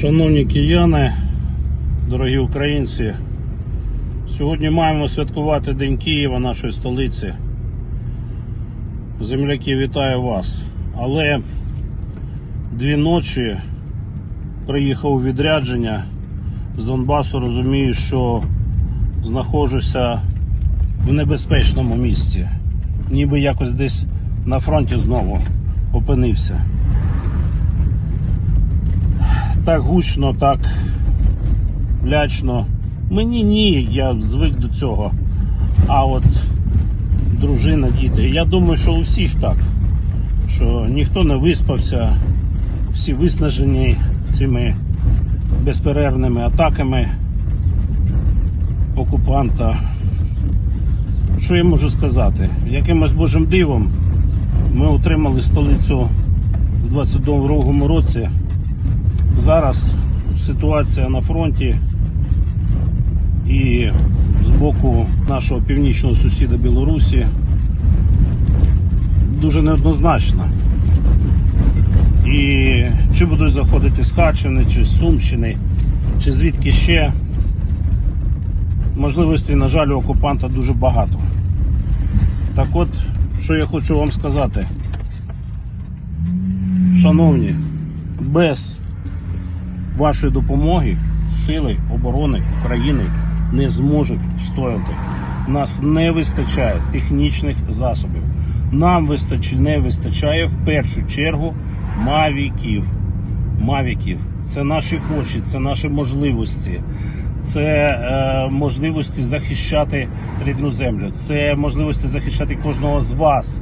Шановні кияни, дорогі українці, сьогодні маємо святкувати День Києва, нашої столиці. Земляки, вітаю вас. Але дві ночі приїхав у відрядження з Донбасу, розумію, що знаходжуся в небезпечному місці. Ніби якось десь на фронті знову опинився так гучно, так лячно. Мені ні, я звик до цього. А от дружина, діти. Я думаю, що у всіх так. Що ніхто не виспався, всі виснажені цими безперервними атаками окупанта. Що я можу сказати? Якимось божим дивом ми отримали столицю в 22 році. Зараз ситуація на фронті і з боку нашого північного сусіда Білорусі дуже неоднозначна. І чи будуть заходити з Харчини, чи з Сумщини, чи звідки ще, можливостей, на жаль, у окупанта дуже багато. Так от, що я хочу вам сказати, шановні, без вашої допомоги сили оборони України не зможуть встояти. Нас не вистачає технічних засобів. Нам не вистачає в першу чергу мавіків. Мавіків. Це наші очі, це наші можливості, це е, можливості захищати рідну землю, це можливості захищати кожного з вас.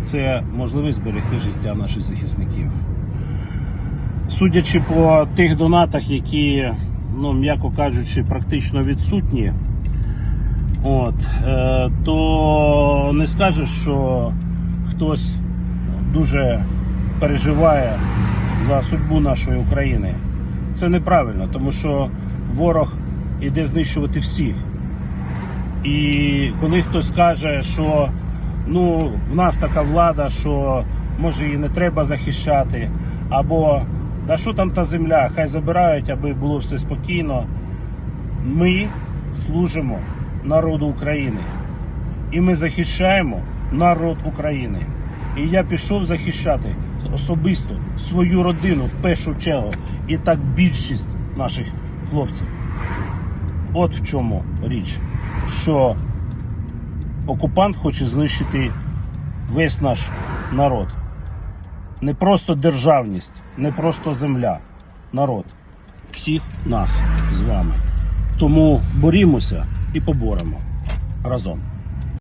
Це можливість зберегти життя наших захисників. Судячи по тих донатах, які, ну, м'яко кажучи, практично відсутні, от, е, то не скажеш, що хтось дуже переживає за судьбу нашої України. Це неправильно, тому що ворог іде знищувати всіх. І коли хтось каже, що ну, в нас така влада, що може її не треба захищати, або та що там та земля, хай забирають, аби було все спокійно. Ми служимо народу України. І ми захищаємо народ України. І я пішов захищати особисто свою родину в першу чергу. І так більшість наших хлопців. От в чому річ, що окупант хоче знищити весь наш народ. Не просто державність, не просто земля, народ. Всіх нас з вами. Тому борімося і поборемо разом.